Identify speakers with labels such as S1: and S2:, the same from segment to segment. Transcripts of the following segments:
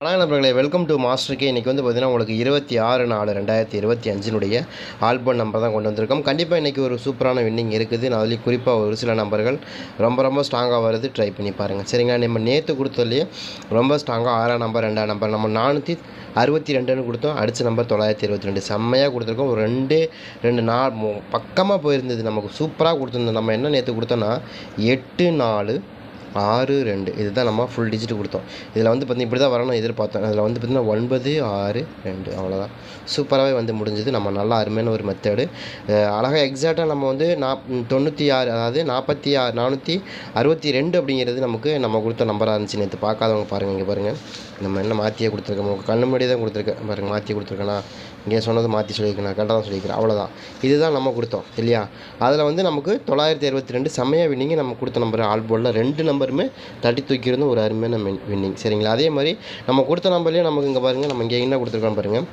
S1: வணக்கம் நண்பர்களே welcome to மாஸ்டருக்கு இன்றைக்கி வந்து பார்த்திங்கன்னா உங்களுக்கு இருபத்தி ஆறு நாலு ரெண்டாயிரத்தி இருபத்தி அஞ்சினுடைய ஆல்பம் நம்பர் தான் கொண்டு வந்திருக்கோம். கண்டிப்பாக இன்றைக்கி ஒரு சூப்பரான வின்னிங் இருக்குது. நான் அதுலேயும் குறிப்பாக ஒரு சில நம்பர்கள் ரொம்ப ரொம்ப ஸ்ட்ராங்காக வருது. ட்ரை பண்ணி பாருங்கள் சரிங்களா நம்ம நேற்று கொடுத்ததுலேயே ரொம்ப ஸ்ட்ராங்காக ஆறாம் நம்பர் ரெண்டாம் நம்பர் நம்ம நானூற்றி அறுபத்தி ரெண்டுன்னு கொடுத்தோம். அடித்த நம்பர் தொள்ளாயிரத்தி இருபத்தி ரெண்டு. செம்மையாக கொடுத்துருக்கோம். ஒரு ரெண்டு ரெண்டு நாள் பக்கமாக போயிருந்தது. நமக்கு சூப்பராக கொடுத்துருந்தோம். நம்ம என்ன நேற்று கொடுத்தோன்னா எட்டு நாலு ஆறு ரெண்டு. இதுதான் நம்ம ஃபுல் டிஜிட் கொடுத்தோம். இதில் வந்து பார்த்திங்கன்னா இப்படி தான் வரணும் எதிர்பார்த்தோம் அதில் வந்து பார்த்திங்கன்னா ஒன்பது ஆறு ரெண்டு. அவ்வளோதான் சூப்பராகவே வந்து முடிஞ்சது. நம்ம நல்லா அருமையான ஒரு மெத்தடு அழகாக எக்ஸாக்டாக நம்ம வந்து நாப் தொண்ணூற்றி ஆறு அதாவது நாற்பத்தி ஆறு நானூற்றி அறுபத்தி ரெண்டு அப்படிங்கிறது நமக்கு நம்ம கொடுத்த நம்பராக இருந்துச்சு. நேற்று பார்க்காதவங்க பாருங்கள் இங்கே பாருங்கள் நம்ம என்ன மாற்றியே கொடுத்துருக்கோம்? உங்கள் கண்ணு முன்னாடி தான் கொடுத்துருக்கேன். பாருங்கள் மாற்றி கொடுத்துருக்கேனா? இங்கே சொன்னது மாற்றி சொல்லியிருக்கேன்? நான் கரெக்டாக தான் சொல்லியிருக்கிறேன். அவ்வளோதான் இதுதான் நம்ம கொடுத்தோம் இல்லையா? அதில் வந்து நமக்கு தொள்ளாயிரத்தி அறுபத்தி ரெண்டு செம்மையாக வினிங்க நம்ம கொடுத்த நம்பர் ஆல் போர்டில் ரெண்டு நம்பருமே தட்டி தூக்கியிருந்த ஒரு அருமையான வின்னிங் சரிங்களா? அதே மாதிரி நம்ம கொடுத்த நம்பர்லேயே நமக்கு இங்கே பாருங்கள் நம்ம இங்கே என்ன கொடுத்துருக்கோம் பாருங்கள்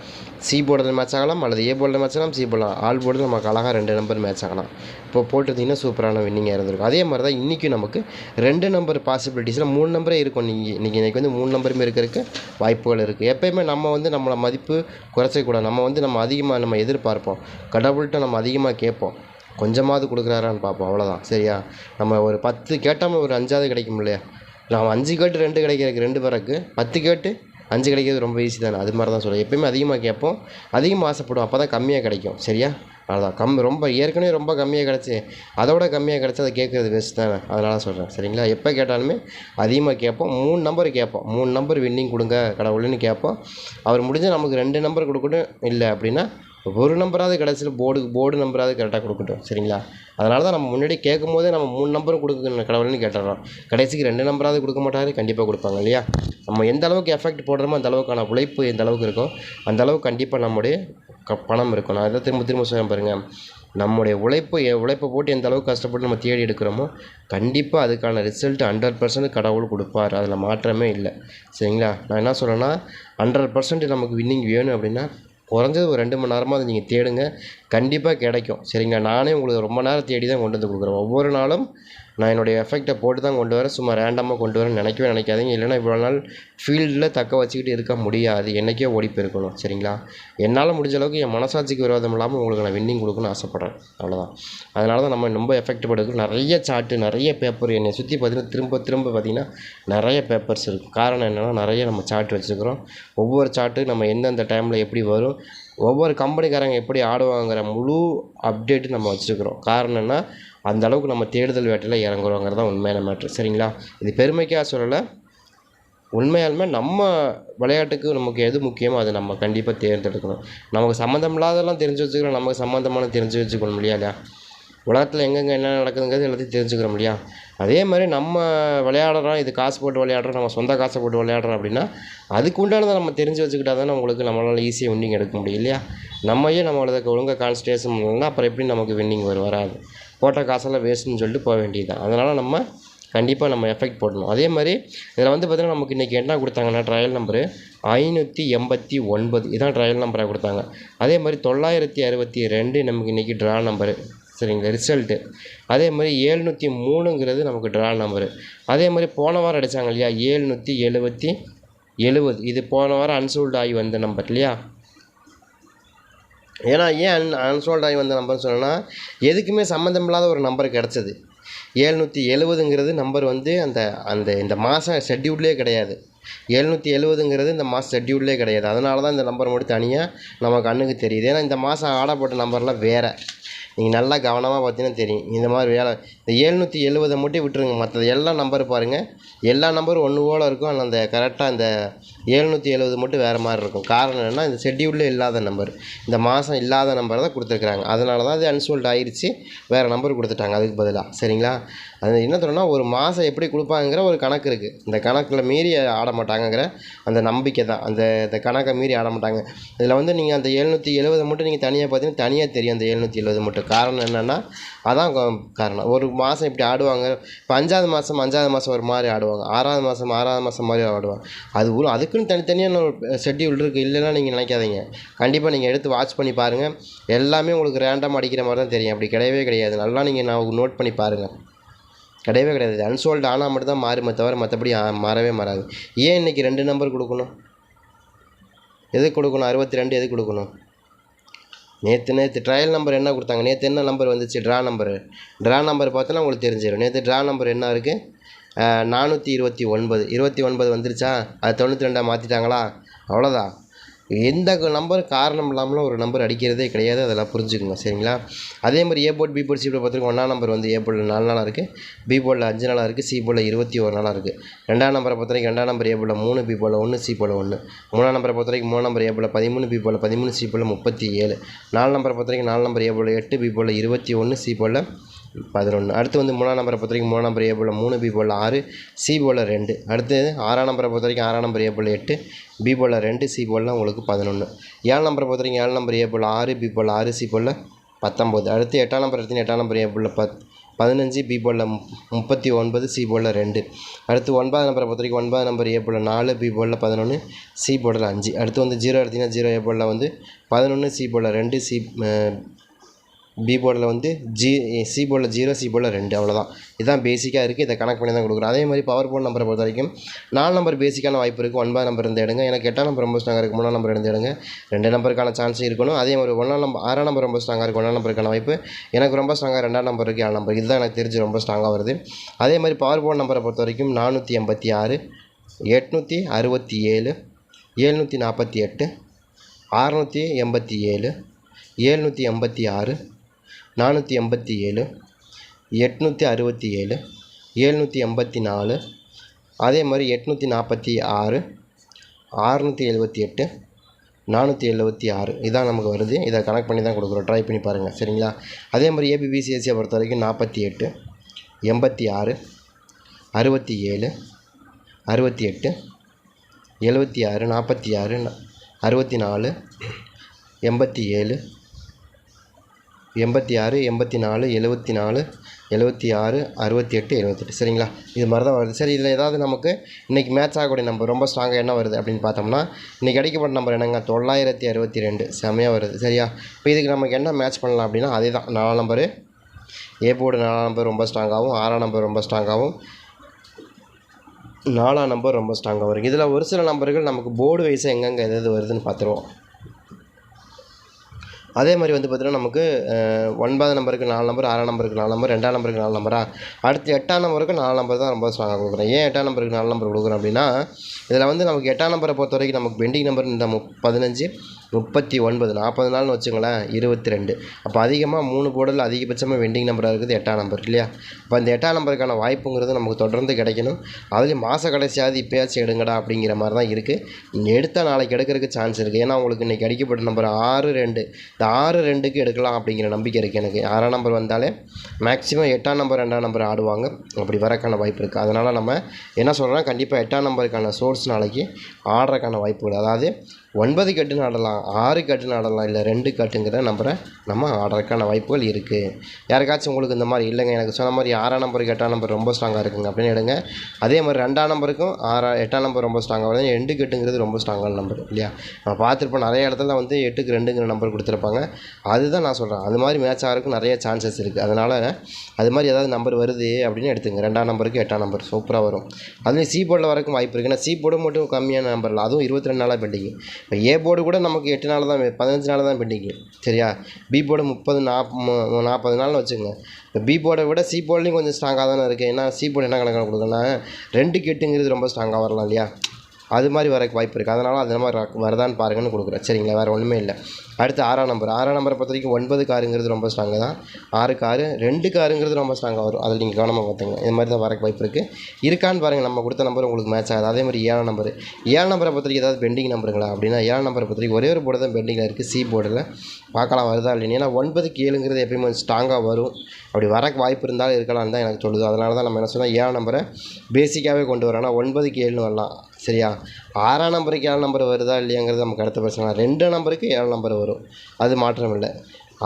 S1: சி போர்டில் மேட்ச் ஆகலாம் அல்லது ஏ போர்டில் மேட்ச் ஆகலாம் சி போடலாம் ஆல் போர்டில் நமக்கு அழகாக ரெண்டு நம்பர் மேட்ச் ஆகலாம். இப்போ போட்டிருந்தீங்கன்னா சூப்பரான வின்னிங்காக இருந்திருக்கும். அதே மாதிரி தான் இன்றைக்கும் நமக்கு ரெண்டு நம்பர் பாசிபிலிட்டிஸில் மூணு நம்பரே இருக்கும். நீங்கள் இன்றைக்கி இன்றைக்கி வந்து மூணு நம்பருமே இருக்கிறதுக்கு வாய்ப்புகள் இருக்குது எப்போயுமே நம்ம வந்து நம்மளை மதிப்பு குறைச்சிக்கூடாது நம்ம வந்து நம்ம அதிகமாக நம்ம எதிர்பார்ப்போம். கடவுள்கிட்ட நம்ம அதிகமாக கேட்போம். கொஞ்சமாவது கொடுக்குறாரான்னு பார்ப்போம். அவ்வளோதான் சரியா? நம்ம ஒரு பத்து கேட்டாமல் ஒரு அஞ்சாவது கிடைக்கும் இல்லையா? நம்ம அஞ்சு கேட்டு ரெண்டு கிடைக்கிறதுக்கு ரெண்டு பேருக்கு பத்து கேட்டு அஞ்சு கிடைக்கிறது ரொம்ப ஈஸி தானே? அது மாதிரி தான் சொல்லுவேன் எப்பயுமே அதிகமாக கேட்போம். அதிகமாக ஆசைப்படுவோம். அப்போ தான் கம்மியாக கிடைக்கும். சரியா? அவ்வளோதான் கம் ரொம்ப ஏற்கனவே ரொம்ப கம்மியாக கிடச்சி அதோட கம்மியாக கிடச்சி அதை கேட்குறது வேஸ்ட் தானே? அதனால சொல்கிறேன் சரிங்களா? எப்போ கேட்டாலுமே அதிகமாக கேட்போம். மூணு நம்பர் கேட்போம். மூணு நம்பர் வின்னிங் கொடுங்க. கடவுள்னு கேட்போம். அவர் முடிஞ்சால் நமக்கு ரெண்டு நம்பர் கொடுக்கட்டும். இல்லை அப்படின்னா ஒரு நம்பராவது கடைசியில் போர்டு போர்டு நம்பராவது கரெக்டாக கொடுக்கட்டும் சரிங்களா? அதனால தான் நம்ம முன்னாடி கேட்கும் போதே நம்ம மூணு நம்பரும் கொடுக்க கடவுள்னு கேட்டுறோம். கடைசிக்கு ரெண்டு நம்பராவது கொடுக்க மாட்டாரு கண்டிப்பாக கொடுப்பாங்க இல்லையா? நம்ம எந்த அளவுக்கு எஃபெக்ட் போடுறோமோ அந்த அளவுக்கான உழைப்பு எந்த அளவுக்கு இருக்கோ அந்த அளவுக்கு கண்டிப்பாக நம்முடைய க பணம் இருக்கும். நான் இதை திரும்ப திரும்ப சொல்ல பாருங்கள் நம்முடைய உழைப்பு உழைப்பை போட்டு எந்த அளவுக்கு கஷ்டப்பட்டு நம்ம தேடி எடுக்கிறோமோ கண்டிப்பாக அதுக்கான ரிசல்ட் ஹண்ட்ரட் பர்சன்ட் கடவுள் கொடுப்பார். அதில் மாற்றமே இல்லை. சரிங்களா? நான் என்ன சொல்கிறேன்னா ஹண்ட்ரட் பர்சன்ட் நமக்கு வின்னிங் வேணும் அப்படின்னா குறைஞ்சது ஒரு ரெண்டு மணி நேரமாக அதை நீங்கள் தேடுங்க. கண்டிப்பாக கிடைக்கும். சரிங்களா? நானே உங்களுக்கு ரொம்ப நேரம் தேடி தான் கொண்டு வந்து கொடுக்குறேன். ஒவ்வொரு நாளும் நான் என்னுடைய எஃபெக்டை போட்டு தான் கொண்டு வரேன். சும்மா ரேண்டமாக கொண்டு வரேன் நினைக்கவே நினைக்காதீங்க. இல்லைன்னா இவ்வளோ நாள் ஃபீல்டில் தக்க வச்சுக்கிட்டு இருக்க முடியாது. என்றைக்கே ஓடி போயிருக்கணும் சரிங்களா? என்னால் முடிஞ்ச அளவுக்கு என் மனசாட்சிக்கு விரோதம் இல்லாமல் உங்களுக்கு நான் வின்னிங் கொடுக்கணும்னு ஆசைப்பட்றேன். அவ்வளோதான் அதனால தான் நம்ம ரொம்ப எஃபெக்ட் படுக்கும் நிறைய சார்ட்டு நிறைய பேப்பர் என்னை சுற்றி பார்த்திங்கன்னா திரும்ப திரும்ப பார்த்திங்கன்னா நிறைய பேப்பர்ஸ் இருக்கும் காரணம் என்னென்னா நிறைய நம்ம சார்ட் வச்சுருக்கிறோம். ஒவ்வொரு சார்ட்டு நம்ம எந்தெந்த டைமில் எப்படி வரும் ஒவ்வொரு கம்பெனிக்காரங்க எப்படி ஆடுவாங்கிற முழு அப்டேட்டு நம்ம வச்சுருக்குறோம். காரணம் என்ன? அந்த அளவுக்கு நம்ம தேடுதல் வேட்டையில் இறங்குறோங்கிறது தான் உண்மையான மேட்ரு சரிங்களா? இது பெருமைக்காக சொல்லலை. உண்மையாலுமே நம்ம விளையாட்டுக்கு நமக்கு எது முக்கியமோ அதை நம்ம கண்டிப்பாக தேர்ந்தெடுக்கணும். நமக்கு சம்மந்தம் இல்லாதெல்லாம் தெரிஞ்சு வச்சுக்கிறோம். நமக்கு சம்மந்தமான தெரிஞ்சு வச்சுக்கணும் இல்லையா இல்லையா? உலகத்தில் எங்கெங்கே என்ன நடக்குதுங்கிறது எல்லாத்தையும் தெரிஞ்சுக்கிறோம் இல்லையா? அதே மாதிரி நம்ம விளையாடுறோம் இது காசு போட்டு விளையாடுறோம் நம்ம சொந்த காசை போட்டு விளையாடுறோம் அப்படின்னா அதுக்கு உண்டானதை நம்ம தெரிஞ்சு வச்சுக்கிட்டா தானே உங்களுக்கு நம்மளால் ஈஸியாக வின்னிங் எடுக்க முடியும் இல்லையா? நம்மையே ஏன் ஒழுங்காக கான்சன்ட்ரேஷன் பண்ணலாம் அப்புறம் எப்படி நமக்கு வின்னிங் வரும் வராது. போட்ட காசெல்லாம் வேஸ்ட்டுன்னு சொல்லிட்டு போக வேண்டியது தான் அதனால் நம்ம கண்டிப்பாக நம்ம எஃபெக்ட் போடணும். அதே மாதிரி இதில் வந்து பார்த்திங்கன்னா நமக்கு இன்றைக்கி என்ன கொடுத்தாங்கன்னா ட்ரையல் நம்பரு ஐநூற்றி எண்பத்தி ஒன்பது. இதான் ட்ரையல் நம்பராக கொடுத்தாங்க. அதே மாதிரி தொள்ளாயிரத்தி அறுபத்தி ரெண்டு நமக்கு இன்றைக்கி ட்ரா நம்பரு சரிங்களா ரிசல்ட்டு அதே மாதிரி ஏழ்நூற்றி மூணுங்கிறது நமக்கு ட்ரா நம்பரு அதே மாதிரி போன வாரம் அடித்தாங்க இல்லையா? ஏழ்நூற்றி எழுபத்தி எழுபது இது போன வாரம் அன்சோல்டு ஆகி வந்த நம்பர் இல்லையா? ஏன்னா ஏன் அன் அன்சோல்ட் ஆகி வந்த நம்பர்னு சொன்னேன்னா எதுக்குமே சம்மந்தமில்லாத ஒரு நம்பர் கிடச்சிது. ஏழ்நூற்றி எழுபதுங்கிறது நம்பர் வந்து அந்த அந்த இந்த மாதம் ஷெட்யூல்லே கிடையாது. எழுநூற்றி எழுபதுங்கிறது இந்த மாதம் ஷெட்யூல்லே கிடையாது. அதனால தான் இந்த நம்பர் மட்டும் தனியாக நம்ம கண்ணுக்கு தெரியுது. ஏன்னா இந்த மாதம் ஆடப்பட்ட நம்பர்லாம் வேறு. நீங்கள் நல்லா கவனமாக பார்த்தீங்கன்னா தெரியும். இந்த மாதிரி வேலை இந்த ஏழ்நூற்றி எழுபதை மட்டும் விட்டுருங்க. மற்றது எல்லா நம்பர் பாருங்கள் எல்லா நம்பரும் ஒன்று போல் இருக்கும். ஆனால் அந்த கரெக்டாக அந்த எழுநூற்றி எழுபது மட்டும் வேறு மாதிரி இருக்கும். காரணம் என்னென்னா இந்த ஷெட்யூலில் இல்லாத நம்பர் இந்த மாதம் இல்லாத நம்பர் தான் கொடுத்துருக்குறாங்க. அதனால தான் அது அன்சோல்ட் ஆயிடுச்சு வேறு நம்பர் கொடுத்துட்டாங்க. அதுக்கு பதிலாக சரிங்களா? அது என்ன சொல்லணும்னா ஒரு மாதம் எப்படி கொடுப்பாங்கிற ஒரு கணக்கு இருக்குது இந்த கணக்கில் மீறி ஆட மாட்டாங்கங்கிற அந்த நம்பிக்கை தான். அந்த இந்த கணக்கை மீறி ஆட மாட்டாங்க. இதில் வந்து நீங்கள் அந்த எழுநூற்றி எழுபதை மட்டும் நீங்கள் தனியாக பார்த்தீங்கன்னா தனியாக தெரியும் அந்த எழுநூற்றி எழுபது மட்டும். காரணம் என்னென்னா அதான் காரணம். ஒரு மாதம் இப்படி ஆடுவாங்க. இப்போ அஞ்சாவது மாதம் அஞ்சாவது மாதம் ஒரு மாதிரி ஆடுவாங்க. ஆறாவது மாதம் ஆறாவது மாதம் மாதிரி ஆடுவாங்க. அது அதுக்கு அதுக்குன்னு தனித்தனியான ஒரு ஷெட்யூல் இருக்குது இல்லைன்னா நீங்கள் நினைக்காதீங்க. கண்டிப்பாக நீங்கள் எடுத்து வாட்ச் பண்ணி பாருங்கள் எல்லாமே உங்களுக்கு ரேண்டமாக அடிக்கிற மாதிரி தான் தெரியும். அப்படி கிடையவே கிடையாது. நல்லா நீங்கள் நான் நோட் பண்ணி பாருங்கள் கிடையவே கிடையாது. அன்சோல்டு ஆனால் மட்டும் தான் மாறுமே தவிர மற்றபடி மாறவே மாறாது. ஏன் இன்றைக்கி ரெண்டு நம்பர் கொடுக்கணும்? எது கொடுக்கணும்? அறுபத்தி ரெண்டு எது கொடுக்கணும்? நேற்று நேற்று ட்ரையல் நம்பர் என்ன கொடுத்தாங்க? நேற்று என்ன நம்பர் வந்துச்சு? ட்ரா நம்பரு ட்ரா நம்பர் பார்த்தோன்னா உங்களுக்கு தெரிஞ்சிடும் நேற்று ட்ரா நம்பர் என்ன இருக்குது நானூற்றி இருபத்தி ஒன்பது இருபத்தி ஒன்பது வந்துருச்சா அது தொண்ணூற்றி ரெண்டாக மாற்றிட்டாங்களா அவ்வளோதான் எந்த நம்பர் காரணம் இல்லாமலும் ஒரு நம்பர் அடிக்கிறதே கிடையாது அதெல்லாம் புரிஞ்சுக்குங்க சரிங்களா அதே மாதிரி A board B board C board பார்த்துருக்கோம் ஒன்றாம் நம்பர் வந்து ஏ போர்டில் நாலு நாளாக இருக்குது பி போர்டில் அஞ்சு நாளாக இருக்குது சி போர்டில் இருபத்தி ஒரு நாளாக இருக்குது ரெண்டாம் நம்பரை பொறுத்த வரைக்கும் ரெண்டாம் நம்பர் ஏ போர்டில் மூணு பி போர்டில் ஒன்று சி போர்டில் ஒன்று மூணாம் நம்பரை பொறுத்த வரைக்கும் மூணு நம்பர் ஏ போர்டில் பதிமூணு பி போர்டில் பதிமூணு சி போர்டில் முப்பத்தி ஏழு நாலு நம்பரை பொறுத்த வரைக்கும் நாலு நம்பர் ஏ போர்டில் எட்டு பி போர்டில் இருபத்தி ஒன்று சி போர்டில் பதினொன்று அடுத்து வந்து மூணாம் நம்பரை பொறுத்த வரைக்கும் மூணாம் நம்பர் ஏ போல் மூணு பி போல் ஆறு சி போல் ரெண்டு அடுத்து ஆறாம் நம்பரை பொறுத்த வரைக்கும் ஆறாம் நம்பர் ஏ போல் எட்டு பி போல் ரெண்டு சி போலில் உங்களுக்கு பதினொன்று ஏழு நம்பரை பொறுத்த வரைக்கும் ஏழு நம்பர் ஏ போல் ஆறு பி போல் ஆறு சி போல் பத்தொம்போது அடுத்து எட்டாம் நம்பர் எடுத்து எட்டாம் நம்பர் ஏ போல் பத் பதினஞ்சு பி போலில் முப்பத்தி ஒன்பது சி போலில் ரெண்டு அடுத்து ஒன்பதாம் நம்பரை பொறுத்த வரைக்கும் ஒன்பதாம் நம்பர் ஏ போல் நாலு பி போலில் பதினொன்று சி போலில் அஞ்சு அடுத்து வந்து ஜீரோ எடுத்திங்கன்னா ஜீரோ ஏ போலில் வந்து பதினொன்று சி போலில் ரெண்டு சி பி போர்டில் வந்து ஜி சி போர்டில் ஜீரோ சி போர்டில் ரெண்டு அவ்வளோதான் இதுதான் பேசிக்காக இருக்குது இதை கணக்கு பண்ணி தான் கொடுக்குறோம். அதே மாதிரி பவர் போர்ட் நம்பரை பொறுத்த வரைக்கும் நாலு நம்பர் பேசிக்கான வாய்ப்பு இருக்குது ஒன்பது நம்பர் இருந்து எடுங்க. எனக்கு எட்டாம் நம்பர் ரொம்ப ஸ்ட்ராங்காக இருக்குது மூணாம் நம்பர் இருந்து எடுங்க. ரெண்டு நம்பருக்கான சான்ஸும் இருக்கணும். அதே மாதிரி ஒன்றாம் நம்பர் ஆறாம் நம்பர் ரொம்ப ஸ்ட்ராங்காக இருக்குது ஒன்றாம் நம்பருக்கான வாய்ப்பு எனக்கு ரொம்ப ஸ்ட்ராங்காக ரெண்டாம் நம்பர் இருக்குது ஏழு நம்பர் இதுதான் எனக்கு தெரிஞ்சு ரொம்ப ஸ்ட்ராங்காக வருது. அதே மாதிரி பவர் போர்ட் நம்பரை பொறுத்த வரைக்கும் நானூற்றி எண்பத்தி ஆறு எட்நூற்றி அறுபத்தி ஏழு ஏழ்நூற்றி நாற்பத்தி எட்டு அறநூற்றி எண்பத்தி ஏழு ஏழ்நூற்றி எண்பத்தி ஆறு நானூற்றி எண்பத்தி ஏழு எட்நூற்றி அறுபத்தி ஏழு ஏழ்நூற்றி எண்பத்தி நாலு அதே மாதிரி எட்நூற்றி நாற்பத்தி ஆறு ஆறுநூற்றி எழுபத்தி எட்டு நானூற்றி எழுபத்தி ஆறு. இதான் நமக்கு வருது. இதை கனெக்ட் பண்ணி தான் கொடுக்குறோம். ட்ரை பண்ணி பாருங்கள் சரிங்களா? அதே மாதிரி ஏபிபிசிஎஸ்சியை பொறுத்த வரைக்கும் நாற்பத்தி எட்டு எண்பத்தி ஆறு அறுபத்தி ஏழு அறுபத்தி எட்டு எழுபத்தி ஆறு நாற்பத்தி ஆறு அறுபத்தி நாலு எண்பத்தி ஏழு எண்பத்தி ஆறு எண்பத்தி நாலு எழுபத்தி நாலு எழுபத்தி ஆறு அறுபத்தி எட்டு எழுபத்தெட்டு சரிங்களா? இது மாதிரி தான் வருது. சரி இதில் ஏதாவது நமக்கு இன்றைக்கி மேட்ச் ஆகக்கூடிய நம்பர் ரொம்ப ஸ்ட்ராங்காக என்ன வருது அப்படின்னு பார்த்தோம்னா இன்றைக்கி கிடைக்கப்பட்ட நம்பர் என்னங்க? தொள்ளாயிரத்தி அறுபத்தி ரெண்டு. செமையாக வருது. சரியா? இப்போ இதுக்கு நமக்கு என்ன மேட்ச் பண்ணலாம் அப்படின்னா அதே தான் நாலாம் நம்பரு ஏ போர்டு நாலாம் நம்பர் ரொம்ப ஸ்ட்ராங்காகவும் ஆறாம் நம்பர் ரொம்ப ஸ்ட்ராங்காகவும் நாலாம் நம்பர் ரொம்ப ஸ்ட்ராங்காக வரும். இதில் ஒரு சில நம்பர்கள் நமக்கு போர்டு வைஸாக எங்கெங்கே எது வருதுன்னு பார்த்துருவோம். அதே மாதிரி வந்து பார்த்திங்கன்னா நமக்கு ஒன்பது நம்பருக்கு நாலு நம்பர் ஆறாம் நம்பருக்கு நாலு நம்பர் ரெண்டாம் நம்பருக்கு நாலு நம்பரா? அடுத்து எட்டாம் நம்பருக்கு நாலு நம்பர் தான் ரொம்ப ஸ்ட்ராங்காக கொடுக்குறேன். ஏன் எட்டாம் நம்பருக்கு நாலு நம்பர் கொடுக்குறேன் அப்படின்னா இதில் வந்து நமக்கு எட்டாம் நம்பரை பொறுத்த வரைக்கும் நமக்கு பெண்டிங் நம்பர் இந்த மு பதினஞ்சு முப்பத்தி ஒன்பது நாற்பது நாள்னு வச்சுங்களேன் இருபத்தி ரெண்டு. அப்போ அதிகமாக மூணு போர்டில் அதிகபட்சமாக வெண்டிங் நம்பராக இருக்குது எட்டாம் நம்பர் இல்லையா? அப்போ அந்த எட்டாம் நம்பருக்கான வாய்ப்புங்கிறது நமக்கு தொடர்ந்து கிடைக்கணும். அதுலேயும் மாத கடைசியாவது இப்போயாச்சும் எடுங்கடா அப்படிங்கிற மாதிரி தான் இருக்குது எடுத்தால் நாளைக்கு எடுக்கிறதுக்கு சான்ஸ் இருக்குது ஏன்னா உங்களுக்கு இன்றைக்கி அடிக்கப்பட்ட நம்பர் ஆறு ரெண்டு. இந்த ஆறு ரெண்டுக்கு எடுக்கலாம் அப்படிங்கிற நம்பிக்கை இருக்குது எனக்கு. ஆறாம் நம்பர் வந்தாலே மேக்ஸிமம் எட்டாம் நம்பர் ரெண்டாம் நம்பர் ஆடுவாங்க. அப்படி வரக்கான வாய்ப்பு இருக்குது அதனால் நம்ம என்ன சொல்கிறோன்னா கண்டிப்பாக எட்டாம் நம்பருக்கான சோர்ஸ் நாளைக்கு ஆடுறதுக்கான வாய்ப்புகள். அதாவது ஒன்பது கட்டுன்னு ஆடலாம் ஆறு கட்டுன்னு ஆடலாம் இல்லை ரெண்டு கட்டுங்கிற நம்பரை நம்ம ஆடுறதுக்கான வாய்ப்புகள் இருக்குது யாருக்காச்சும் உங்களுக்கு இந்த மாதிரி இல்லைங்க எனக்கு சொன்ன மாதிரி ஆறாம் நம்பருக்கு எட்டாம் நம்பர் ரொம்ப ஸ்ட்ராங்காக இருக்குங்க அப்படின்னு எடுங்க. அதே மாதிரி ரெண்டாம் நம்பருக்கும் ஆறா எட்டாம் நம்பர் ரொம்ப ஸ்ட்ராங்காக வருது. ரெண்டு கட்டுங்கிறது ரொம்ப ஸ்ட்ராங்கான நம்பர் இல்லையா? நான் பார்த்துருப்போம் நிறைய இடத்துல வந்து எட்டுக்கு ரெண்டுங்கிற நம்பர் கொடுத்துருப்பாங்க. அதுதான் நான் சொல்கிறேன் அது மாதிரி மேட்ச் ஆகிறதுக்கு நிறைய சான்சஸ் இருக்குது அதனால் அது மாதிரி ஏதாவது நம்பர் வருது அப்படின்னு எடுத்துங்க. ரெண்டாம் நம்பருக்கு எட்டாம் நம்பர் சூப்பராக வரும். அதுலேயும் சி போர்டில் வரக்கும் வாய்ப்பு இருக்குது ஏன்னா சி போர்டு மட்டும் கம்மியான நம்பர் இல்லை. அதுவும் இருபத்தி ரெண்டு நாளாக பெண்டிங் இப்போ ஏ போர்டு கூட நமக்கு எட்டு நாள் தான் பதினஞ்சு நாள் தான் பெண்டிங்கு சரியா? பி போர்டு முப்பது நாப் நாற்பது நாள்னு வச்சுக்கோங்க. இப்போ பி போர்டை விட சி போர்ட்லேயும் கொஞ்சம் ஸ்ட்ராங்காக தானே இருக்குது ஏன்னா சி போர்டு என்ன கணக்காக கொடுக்குன்னா ரெண்டு கெட்டுங்கிறது ரொம்ப ஸ்ட்ராங்காக வரலாம் இல்லையா? அது மாதிரி வரக்கு வாய்ப்பு இருக்குது அதனால் அது மாதிரி ர- வருதான்னு பாருங்கன்னு கொடுக்குறேன். சரிங்களா? வேறு ஒன்றுமே இல்லை. அடுத்து ஆறாம் நம்பர் ஆறாம் நம்பரை பொறுத்த வரைக்கும் ஒன்பது காருங்கிறது ரொம்ப ஸ்ட்ராங்கு தான். ஆறு காரு ரெண்டு காருங்கிறது ரொம்ப ஸ்ட்ராங்காக வரும். அதில் நீங்கள் கவனமாக பார்த்துங்க இது மாதிரி தான் வரக்கு வாய்ப்பு இருக்குது இருக்கான்னு பாருங்கள் நம்ம கொடுத்த நம்பர் உங்களுக்கு மேட்ச் ஆகுது. அதே மாதிரி ஏழாம் நம்பர் ஏழாம் நம்பரை பொறுத்த வரைக்கும் ஏதாவது பெண்டிங் நம்பருங்களா? அப்படின்னா ஏழாம் நம்பரை பொறுத்த வரைக்கும் ஒரே ஒரு போர்டு தான் பெண்டிங்கில் இருக்குது சி போர்டில் பார்க்கலாம் வருதா இல்லைன்னு ஏன்னா ஒன்பதுக்கு ஏழுங்கிறது எப்பயுமே ஸ்ட்ராங்காக வரும். அப்படி வரக்கு வாய்ப்பு இருந்தாலும் இருக்கலாம்னு தான் எனக்கு சொல்லுது அதனால தான் நம்ம என்ன சொன்னால் ஏழாம் நம்பரை பேசிக்காகவே கொண்டு வரோம் ஆனால் ஒன்பதுக்கு ஏழுன்னு வரலாம். சரியா? ஆறாம் நம்பருக்கு ஏழு நம்பர் வருதா இல்லையாங்கிறது நமக்கு அடுத்த பிரச்சனை ரெண்டு நம்பருக்கு ஏழு நம்பர் வரும். அது மாற்றம் இல்லை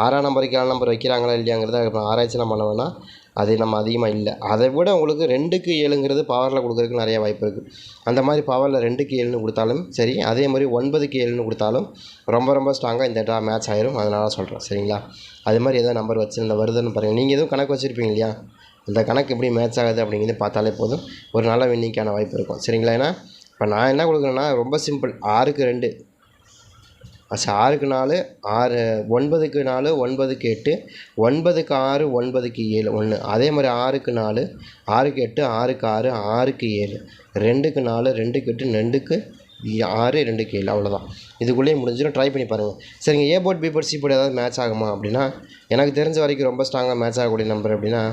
S1: ஆறாம் நம்பருக்கு ஏழு நம்பர் வைக்கிறாங்களா இல்லையாங்கிறத இப்போ ஆராய்ச்சிலாம் பண்ண வேணாம். அது நம்ம அதிகமாக இல்லை. அதை விட உங்களுக்கு ரெண்டுக்கு ஏழுங்கிறது பவரில் கொடுக்குறதுக்கு நிறைய வாய்ப்பு இருக்குது அந்த மாதிரி பவரில் ரெண்டுக்கு ஏழுன்னு கொடுத்தாலும் சரி அதே மாதிரி ஒன்பதுக்கு ஏழுன்னு கொடுத்தாலும் ரொம்ப ரொம்ப ஸ்ட்ராங்காக இந்த ட்ரா மேட்ச் ஆயிரும். அதனால சொல்கிறேன் சரிங்களா? அது மாதிரி ஏதோ நம்பர் வச்சுருந்த வருதுன்னு பாருங்கள் நீங்கள் எதுவும் கணக்கு வச்சுருப்பீங்க இல்லையா? இந்த கணக்கு எப்படி மேட்ச் ஆகுது அப்படிங்கிறது பார்த்தாலே போதும். ஒரு நல்ல வின்னிங்கான வாய்ப்பு இருக்கும். சரிங்களா ஏன்னா இப்போ நான் என்ன கொடுக்குறேன்னா ரொம்ப சிம்பிள். ஆறுக்கு ரெண்டு. அச்சா ஆறுக்கு நாலு ஆறு ஒன்பதுக்கு நாலு ஒன்பதுக்கு எட்டு ஒன்பதுக்கு ஆறு ஒன்பதுக்கு ஏழு ஒன்று. அதே மாதிரி ஆறுக்கு நாலு ஆறுக்கு எட்டு ஆறுக்கு ஆறு ஆறுக்கு ஏழு. ரெண்டுக்கு நாலு ரெண்டுக்கு எட்டு ரெண்டுக்கு ஆறு ரெண்டுக்கு ஏழு. அவ்வளோதான். இதுக்குள்ளேயே முடிஞ்சிடும். ட்ரை பண்ணி பாருங்கள் சரிங்க A board B board C board ஏதாவது மேட்ச் ஆகுமா அப்படின்னா எனக்கு தெரிஞ்ச வரைக்கும் ரொம்ப ஸ்ட்ராங்காக மேட்ச் ஆகக்கூடிய நம்பர் அப்படின்னா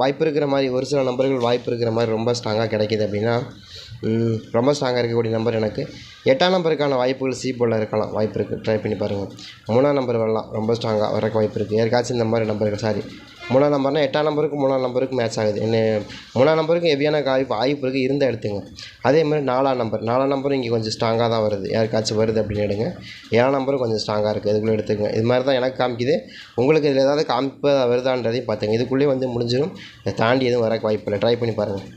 S1: வாய்ப்பு இருக்கிற மாதிரி ஒரு சில நம்பர்கள் வாய்ப்பு இருக்கிற மாதிரி ரொம்ப ஸ்ட்ராங்காக கிடைக்கிது அப்படின்னா ரொம்ப ஸ்ட்ராங்காக இருக்கக்கூடிய நம்பர் எனக்கு. எட்டாம் நம்பருக்கான வாய்ப்புகள் சி போலில் இருக்கலாம். வாய்ப்பு இருக்குது ட்ரை பண்ணி பாருங்கள் மூணாம் நம்பர் வரலாம். ரொம்ப ஸ்ட்ராங்காக வரக்கு வாய்ப்பு இருக்குது யாருக்காச்சும் இந்த மாதிரி நம்பர்கள் சாரி மூணாம் நம்பர்னால் எட்டாம் நம்பருக்கு மூணாம் நம்பருக்கு மேட்ச் ஆகுது. என்ன மூணாம் நம்பருக்கு ஹெவியான வாய்ப்பு வாய்ப்பு இருக்குது இருந்தால் எடுத்துங்க. அதே மாதிரி நாலாம் நம்பர் நாலாம் நம்பரும் இங்கே கொஞ்சம் ஸ்ட்ராங்காக தான் வருது. யாருக்காச்சும் வருது அப்படின்னு எடுங்க. ஏழாம் நம்பரும் கொஞ்சம் ஸ்ட்ராங்காக இருக்குது இதுக்குள்ளே எடுத்துங்க இது மாதிரி தான் எனக்கு காமிக்குது. உங்களுக்கு இதில் ஏதாவது காமிப்ப வருதான்றதையும் பார்த்துங்க. இதுக்குள்ளேயே வந்து முடிஞ்சிடும் இதை தாண்டி எதுவும் வரக்கு வாய்ப்பு இல்லை. ட்ரை பண்ணி பாருங்கள்